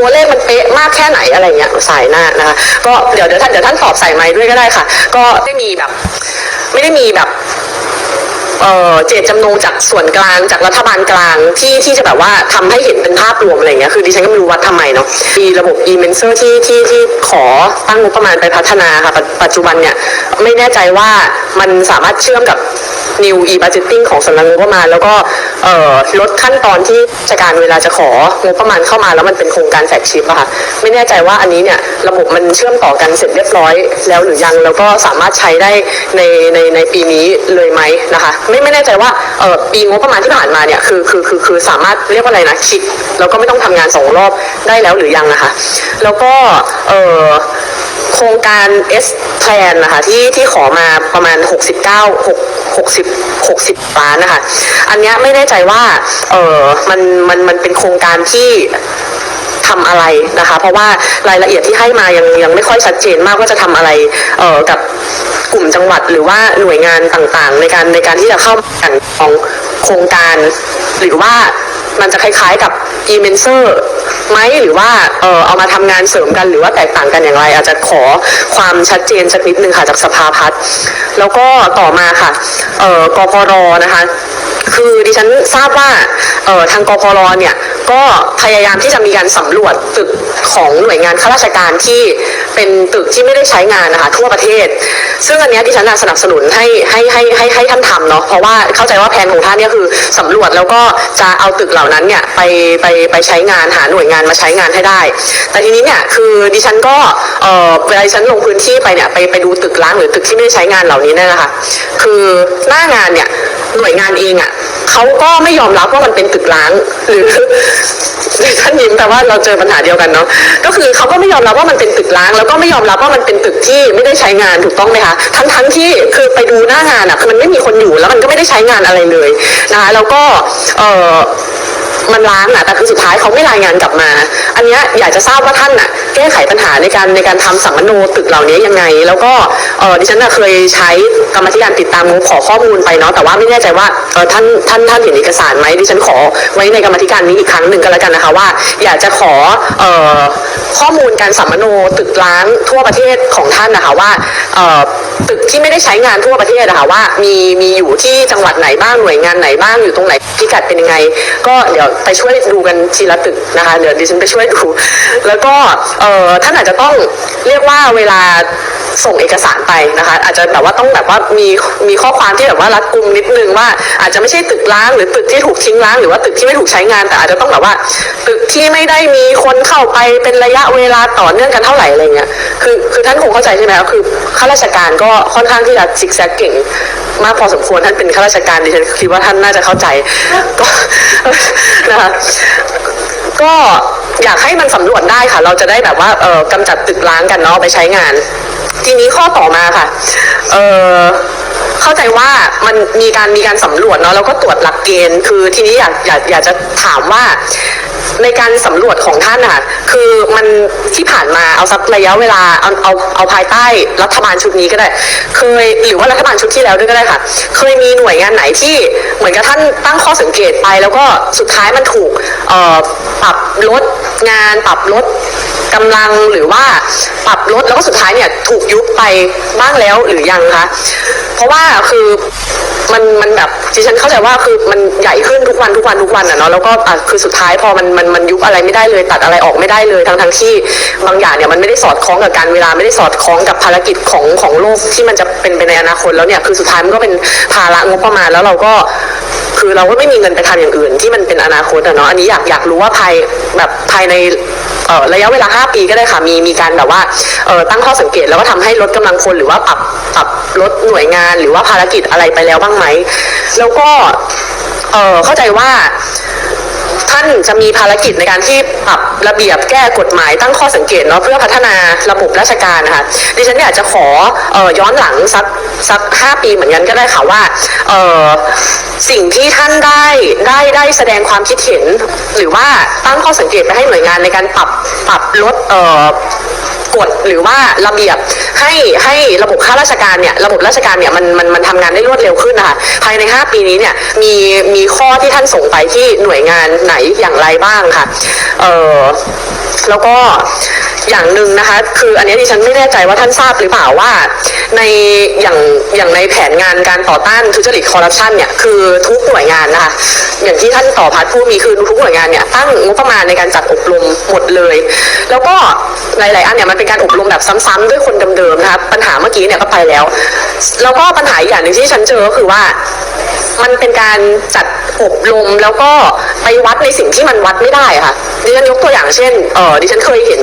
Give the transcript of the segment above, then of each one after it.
ตัวเลขมันเป๊ะมากแค่ไหนอะไรเงี้ยสายหน้านะคะ ก็เดี๋ยวเดี๋ยวท่านเดี๋ยวท่านตอบใส่ไม้ด้วยก็ได้ค่ะ ก็ไม่มีแบบ ไม่ได้มีแบบเอ่อเจตจำนงจากส่วนกลางจากรัฐบาลกลางที่ที่จะแบบว่าทำให้เห็นเป็นภาพรวมอะไรเงี้ยคือดิฉันก็ไม่รู้ว่าทำไมเนาะมีระบบ e m e n s o r ที่ที่ที่ขอตั้งงบประมาณไปพัฒนาค่ะปัจปัจจุบันเนี่ยไม่แน่ใจว่ามันสามารถเชื่อมกับ new e budgeting ของสำนักงบประมาณ แล้วก็ ลดขั้นตอนที่ราชการเวลาจะของบประมาณเข้ามาแล้วมันเป็นโครงการแฟกชิปอะค่ะไม่แน่ใจว่าอันนี้เนี่ยระบบมันเชื่อมต่อกันเสร็จเรียบร้อย แล้วหรือยังแล้วก็สามารถใช้ได้ในในในปีนี้เลยไหมนะคะไม่ไม่แน่ใจว่าเออปีงบประมาณที่ผ่านมาเนี่ยคือคือคือคือสามารถเรียกว่าอะไรนะคิดแล้วก็ไม่ต้องทำงานสองรอบได้แล้วหรือยังนะคะแล้วก็เออ ครงการ S Plan นะคะที่ที่ขอมาประมาณ 69 6 60 60ล้านนะคะอันนี้ไม่แน่ใจว่าเออมันมันมันเป็นโครงการที่ทำอะไรนะคะ เพราะว่ารายละเอียดที่ให้มายังยังไม่ค่อยชัดเจนมากว่าจะทำอะไรเออกับกลุ่มจังหวัดหรือว่าหน่วยงานต่างๆ ในการในการที่จะเข้ากันของโครงการ หรือว่ามันจะคล้ายๆกับ e m e n s o r ไหมหรือว่าเออเอามาทำงานเสริมกันหรือว่าแตกต่างกันอย่างไร อาจจะขอความชัดเจนสักนิดนึงค่ะจากสภาพัฒน์แล้วก็ต่อมาค่ะเออกพรนะคะคือดิฉันทราบว่าเออทางกพรเนี่ยก็พยายามที่จะมีการสำรวจตึกของหน่วยงานข้าราชการที่ เป็นตึกที่ไม่ได้ใช้งานนะคะทั่วประเทศ ซึ่งอันนี้ยดิฉันสนับสนุนให้ให้ให้ให้ให้ท่านทำเนาะเพราะว่าเข้าใจว่าแผนของท่านเนี่ยคือสำรวจแล้วก็จะเอาตึกเหล่านั้นเนี่ยไปไปไปใช้งานหาหน่วยงานมาใช้งานให้ได้ แต่ทีนี้เนี่ยคือดิฉันก็เอ่อเวลาดิฉันลงพื้นที่ไปเนี่ยไปไปดูตึกร้างหรือตึกที่ไม่ได้ใช้งานเหล่านี้เนี่ยนะคะคือหน้างานเนี่ยหน่วยงานเองอะ เขาก็ไม่ยอมรับว่ามันเป็นตึกร้าง หรือท่านยิ้มแต่ว่าเราเจอปัญหาเดียวกันเนาะก็คือเขาก็ไม่ยอมรับว่ามันเป็นตึกร้าง แล้วก็ไม่ยอมรับว่ามันเป็นตึกที่ไม่ได้ใช้งานถูกต้องไหมคะทั้งทั้งที่คือไปดูหน้างานอะคือมันไม่มีคนอยู่แล้วมันก็ไม่ได้ใช้งานอะไรเลยนะคะแล้วก็เออ มันล้างอะแต่คือสุดท้ายเขาไม่รายงานกลับมา อันเนี้ยอยากจะทราบว่าท่านอะแก้ไขปัญหาในการในการทำสัมมโนตึกเหล่านี้ยังไง แล้วก็เออดิฉันอะเคยใช้กรรมธิการติดตามงบขอข้อมูลไปเนาะแต่ว่าไม่แน่ใจว่าเออท่านท่านท่านเห็นเอกสารไหมดิฉันขอไว้ในกรรมธิการนี้อีกครั้งหนึ่งก็แล้วกันนะคะว่า อยากจะขอเอ่อข้อมูลการสัมมโนตึกล้างทั่วประเทศของท่านนะคะว่าเอ่อ ตึกที่ไม่ได้ใช้งานทั่วประเทศนะคะว่ามีมีอยู่ที่จังหวัดไหนบ้างหน่วยงานไหนบ้างอยู่ตรงไหนพิกัดเป็นยังไง ก็เดี๋ยวไปช่วยดูกันทีละตึกนะคะเดี๋ยวดิฉันไปช่วยดู แล้วก็เอ่อท่านอาจจะต้องเรียกว่าเวลา ส่งเอกสารไปนะคะ อาจจะแบบว่าต้องแบบว่ามีมีข้อความที่แบบว่ารัดกุมนิดนึงว่าอาจจะไม่ใช่ตึกร้างหรือตึกที่ถูกทิ้งร้างหรือว่าตึกที่ไม่ถูกใช้งาน แต่อาจจะต้องแบบว่า ตึกที่ไม่ได้มีคนเข้าไปเป็นระยะเวลาต่อเนื่องกันเท่าไหร่อะไรเงี้ยคือคือท่านคงเข้าใจใช่ไหมคะคือข้าราชการก็ค่อนข้างที่จะซิกแซกเก่งมากพอสมควรท่านเป็นข้าราชการดิฉันคิดว่าท่านน่าจะเข้าใจก็นะคะก็ อยากให้มันสำรวจได้ค่ะ เราจะได้แบบว่าเออกำจัดตึกร้างกันเนาะไปใช้งาน ทีนี้ข้อต่อมาค่ะเออเข้าใจว่ามันมีการมีการสำรวจเนาะแล้วก็ตรวจหลักเกณฑ์ คือทีนี้อยากอยากอยากจะถามว่า ในการสำรวจของท่านอะคือมันที่ผ่านมาเอาสักระยะเวลาเอาเอาเอาภายใต้รัฐบาลชุดนี้ก็ได้ เคยหรือว่ารัฐบาลชุดที่แล้วด้วยก็ได้ค่ะ เคยมีหน่วยงานไหนที่เหมือนกับท่านตั้งข้อสังเกตไป แล้วก็สุดท้ายมันถูกเอ่อปรับลดงานปรับลดกำลังหรือว่าปรับลดแล้วก็สุดท้ายเนี่ยถูกยุบไปบ้างแล้วหรือยังคะเพราะว่าคือ มันมันแบบดิฉันเข้าใจว่าคือมันใหญ่ขึ้นทุกวันทุกวันทุกวันอะเนาะแล้วก็อะคือสุดท้ายพอมันมันมันยุบอะไรไม่ได้เลย ตัดอะไรออกไม่ได้เลยทั้งทั้งที่บางอย่างเนี่ยมันไม่ได้สอดคล้องกับการเวลาไม่ได้สอดคล้องกับภารกิจของของโลกที่มันจะเป็นไปในอนาคตแล้วเนี่ยคือสุดท้ายมันก็เป็นภาระงบประมาณแล้วเราก็ คือเราก็ไม่มีเงินไปทำอย่างอื่น ที่มันเป็นอนาคตอะเนาะอันนี้อยากอยากรู้ว่าภายแบบภายในเออระยะเวลา 5 ปีก็ได้ค่ะ มีมีการแบบว่าเออตั้งข้อสังเกตแล้วก็ทำให้ลดกำลังคนหรือว่าปรับปรับลดหน่วยงานหรือว่าภารกิจอะไรไปแล้วบ้างไหม แล้วก็เออเข้าใจว่า ท่านจะมีภารกิจในการที่ปรับระเบียบแก้กฎหมายตั้งข้อสังเกตเนาะเพื่อพัฒนาระบบราชการนะคะดิฉันอยากจะขอออย้อนหลังสักสักห้าปีเหมือนกันก็ได้ค่ะว่าสิ่งที่ท่านได้ได้ได้แสดงความคิดเห็น หรือว่าตั้งข้อสังเกตไปให้หน่วยงานในการปรับปรับลดเกฎหรือว่าระเบียบให้ให้ระบบข้าราชการเนี่ยระบบราชการเนี่ยมันมันมันทำงานได้รวดเร็วขึ้นนะคะภายใน 5 ปีนี้เนี่ยมีมีข้อที่ท่านส่งไปที่หน่วยงานไหนอย่างไรบ้างค่ะเออแล้วก็อย่างหนึ่งนะคะ คืออันนี้ดิฉันไม่แน่ใจว่าท่านทราบหรือเปล่าว่าใน อย่างอย่างในแผนงานการต่อต้านทุจริตคอร์รัปชันเนี่ยคือทุกหน่วยงานนะคะอย่างที่ท่านต่อพัดพูดมีคือทุกหน่วยงานเนี่ยตั้งงบประมาณในการจัดอบรมหมดเลย แล้วก็หลาย ๆ อันเนี่ยมันเป็นการอบรมแบบซ้ำๆด้วยคนเดิม ๆ นะคะปัญหาเมื่อกี้เนี่ยก็ไปแล้ว แล้วก็ปัญหาอีกอย่างหนึ่งที่ฉันเจอก็คือว่ามันเป็นการจัดอบรมแล้วก็ไปวัดในสิ่งที่มันวัดไม่ได้ะค่ะดิฉันยกตัวอย่างเช่นเออดิฉันเคยเห็น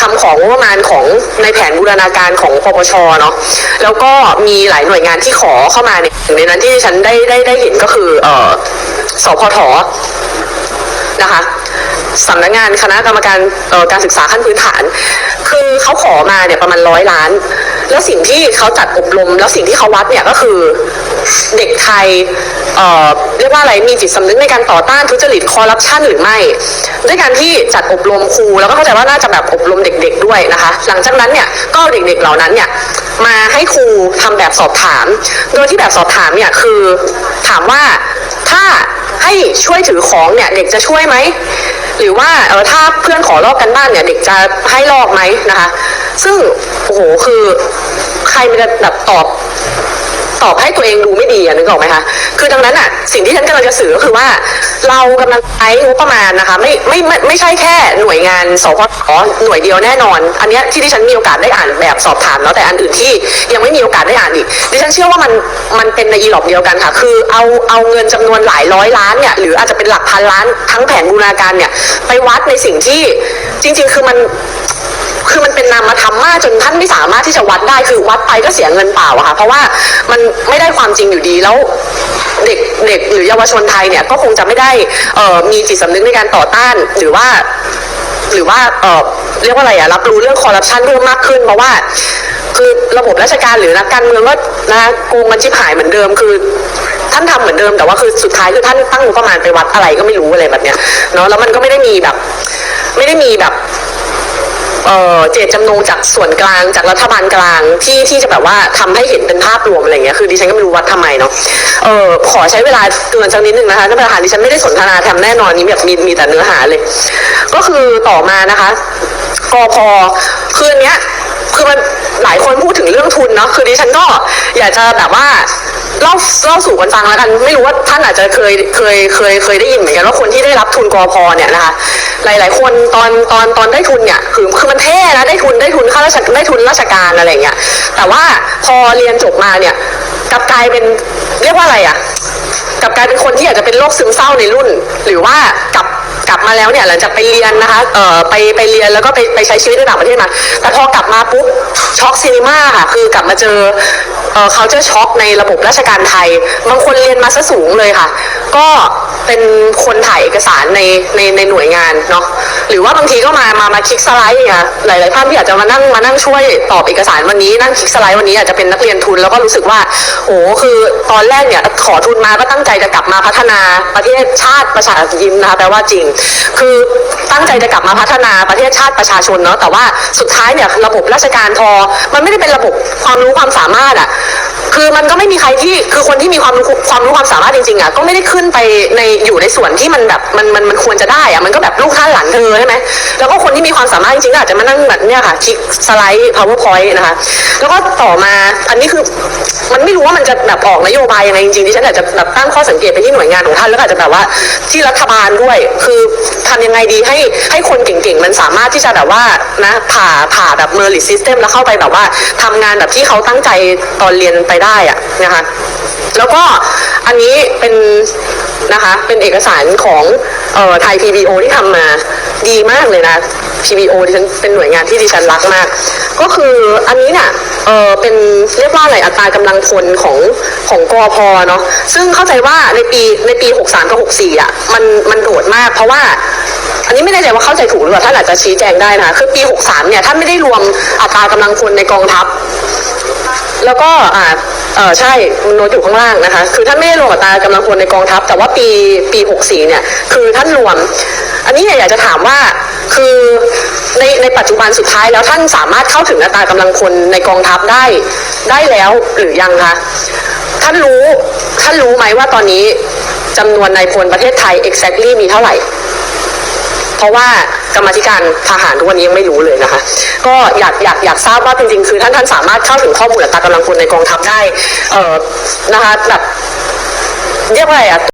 คำของงบประมาณของในแผนบูรณาการของปปชเนาะแล้วก็มีหลายหน่วยงานที่ขอเข้ามาเนี่ยหนึ่งในนั้นที่ฉันได้ได้ได้เห็นก็คือเออสพทนะคะสำนักงานคณะกรรมการออการศึกษาขั้นพื้นฐาน คือเขาขอมาเนี่ยประมาณร้อยล้าน แล้วสิ่งที่เขาจัดอบรม แล้วสิ่งที่เขาวัดเนี่ยก็คือเด็กไทยเอ่อเรียกว่าอะไรมีจิตสำนึกในการต่อต้านทุจริตคอร์รัปชันหรือไม่ ด้วยการที่จัดอบรมครูแล้วก็เข้าใจว่าน่าจะแบบอบรมเด็ก ๆ ด้วยนะคะ หลังจากนั้นเนี่ยก็เอาเด็กๆเหล่านั้นเนี่ยมาให้ครูทำแบบสอบถาม โดยที่แบบสอบถามเนี่ยคือถามว่าถ้าให้ช่วยถือของเนี่ยเด็กจะช่วยไหมหรือว่าเออถ้าเพื่อนขอลอกกันบ้านเนี่ยเด็กจะให้ลอกไหมนะคะ ซึ่ง โอ้โหคือ ใครมันจะแบบตอบตอบให้ตัวเองดูไม่ดีอะนึกออกไหมคะ คือดังนั้นอะสิ่งที่ฉันกำลังจะสื่อก็คือว่า เรากำลังใช้งบประมาณนะคะไม่ไม่ไม่ไม่ใช่แค่หน่วยงานสพทหน่วยเดียวแน่นอน อันเนี้ยที่ดิฉันมีโอกาสได้อ่านแบบสอบถามแล้วแต่อันอื่นที่ยังไม่มีโอกาสได้อ่านอีกดิฉันเชื่อว่ามันมันเป็นในอีหลอบเดียวกันค่ะ คือเอาเอาเงินจำนวนหลายร้อยล้านเนี่ยหรืออาจจะเป็นหลักพันล้านทั้งแผนบูรณาการเนี่ยไปวัดในสิ่งที่จริง ๆ คือมัน คือมันเป็นนามธรรมมากจนท่านไม่สามารถที่จะวัดได้คือวัดไปก็เสียเงินเปล่าอะค่ะ เพราะว่ามันไม่ได้ความจริงอยู่ดีแล้วเด็กเด็กหรือเยาวชนไทยเนี่ยก็คงจะไม่ได้เอ่อมีจิตสำนึกในการต่อต้านหรือว่าหรือว่าเอ่อเรียกว่าอะไรอะรับรู้เรื่องคอร์รัปชันเพิ่มมากขึ้น เพราะว่าคือระบบราชการหรือนักการเมืองก็นะโกงกันชิบหายเหมือนเดิมคือ ท่านทำเหมือนเดิมแต่ว่าคือสุดท้ายคือท่านตั้งงบประมาณไปวัดอะไรก็ไม่รู้อะไรแบบเนี้ยเนาะแล้วมันก็ไม่ได้มีแบบ ไม่ได้มีแบบ เออเจตจำนงจากส่วนกลางจากรัฐบาลกลางที่ที่จะแบบว่าทำให้เห็นเป็นภาพรวมอะไรเงี้ยคือดิฉันก็ไม่รู้ว่าทำไมเนาะเออขอใช้เวลาเตือนสักนิดนึงนะคะท่านประธานดิฉันไม่ได้สนทนาทำแน่นอนนี้แบบมีมีแต่เนื้อหาเลย ก็คือต่อมานะคะกพคืออันเนี้ยคือมัน หลายคนพูดถึงเรื่องทุนเนาะคือดิฉันก็อยากจะแบบว่าเล่าเล่าสู่กันฟังแล้วกัน ไม่รู้ว่าท่านอาจจะเคยเคยเคยเคยได้ยินเหมือนกันว่าคนที่ได้รับทุนกอพเนี่ยนะคะหลาย ๆ คนตอนตอนตอนได้ทุนเนี่ยคือคือมันเท่นะได้ทุนได้ทุนข้าราชได้ทุนราชการอะไรเงี้ยแต่ว่าพอเรียนจบมาเนี่ยกลับกลายเป็นเรียกว่าอะไรอะกลับกลายเป็นคนที่อาจจะเป็นโรคซึมเศร้าในรุ่น หรือว่ากลับ กลับมาแล้วเนี่ยหลังจากไปเรียนนะคะเอ่อไปไปเรียนแล้วก็ไปไปใช้ชีวิตในต่างประเทศมาแต่พอกลับมาปุ๊บช็อกซีนีมาค่ะคือกลับมาเจอเอ่อ culture shock ในระบบราชการไทย บางคนเรียนมาซะสูงเลยค่ะ ก็เป็นคนถ่ายเอกสารในในในหน่วยงานเนาะ หรือว่าบางทีก็มามามาคลิกสไลด์อย่างเงี้ยหลายๆท่านที่อาจจะมานั่งมานั่งช่วยตอบเอกสารวันนี้นั่งคลิกสไลด์วันนี้อาจจะเป็นนักเรียนทุนแล้วก็รู้สึกว่าโอ้คือตอนแรกเนี่ยขอทุนมาก็ตั้งใจจะกลับมาพัฒนาประเทศชาติประชายิ้มนะคะแปลว่าจริง คือตั้งใจจะกลับมาพัฒนาประเทศชาติประชาชนเนาะแต่ว่าสุดท้ายเนี่ยระบบราชการพอมันไม่ได้เป็นระบบความรู้ความสามารถอะ คือมันก็ไม่มีใครที่คือคนที่มีความรู้ความรู้ความสามารถจริงๆอะก็ไม่ได้ขึ้นไปในอยู่ในส่วนที่มันแบบมันมันมันควรจะได้อะมันก็แบบลูกท่านหลานเธอใช่ไหมแล้วก็คนที่มีความสามารถจริงๆก็อาจจะมานั่งแบบเนี่ยค่ะคลิกสไลด์ powerpoint นะคะแล้วก็ต่อมาอันนี้คือมันไม่รู้ว่ามันจะแบบออกนโยบายยังไงจริงๆที่ฉันอาจจะแบบตั้งข้อสังเกตไปที่หน่วยงานของท่านแล้วก็อาจจะแบบว่าที่รัฐบาลด้วย คือทำยังไงดีให้ให้คนเก่งๆมันสามารถที่จะแบบว่านะผ่าผ่าแบบเมอร์ลิซิสเต็มแล้วเข้าไปแบบว่าทำงานแบบที่เขาตั้งใจตอนเรียนไปได้ได้อะนะคะแล้วก็อันนี้เป็นนะคะเป็นเอกสารของเอ่อไทย PBO ที่ทำมาดีมากเลยนะ PBO ดิฉันเป็นหน่วยงานที่ดิฉันรักมาก ก็คืออันนี้เนี่ยเออเป็นเรียกว่าอะไรอัตรากำลังคนของของกอพเนาะซึ่งเข้าใจว่าในปีในปี 63 กับ 64 อะ มันมันโดดมากเพราะว่า อันนี้ไม่แน่ใจว่าเข้าใจถูกหรือเปล่าท่านอาจจะชี้แจงได้นะคะคือปี 63 เนี่ยท่านไม่ได้รวมอัตรากำลังคนในกองทัพ แล้วก็อ่า เออใช่มันโน้ตอยู่ข้างล่างนะคะ คือท่านไม่ได้รวมอัตากำลังพลในกองทัพ แต่ว่าปีปี64เนี่ย คือท่านรวม อันนี้อยากจะถามว่าคือในในปัจจุบันสุดท้ายแล้วท่านสามารถเข้าถึงอัตรากำลังพลในกองทัพได้ได้แล้วหรือยังคะท่านรู้ท่านรู้ไหมว่าตอนนี้จำนวนนายพลประเทศไทย exactly มีเท่าไหร่ เพราะว่ากรรมธิการทหารทุกวันนี้ยังไม่รู้เลยนะคะ ก็อยากอยากอยากทราบว่าจริงๆคือท่านท่านสามารถเข้าถึงข้อมูลอัตรากำลังพลในกองทัพได้เออนะคะแบบเรียกว่าอะไรอะ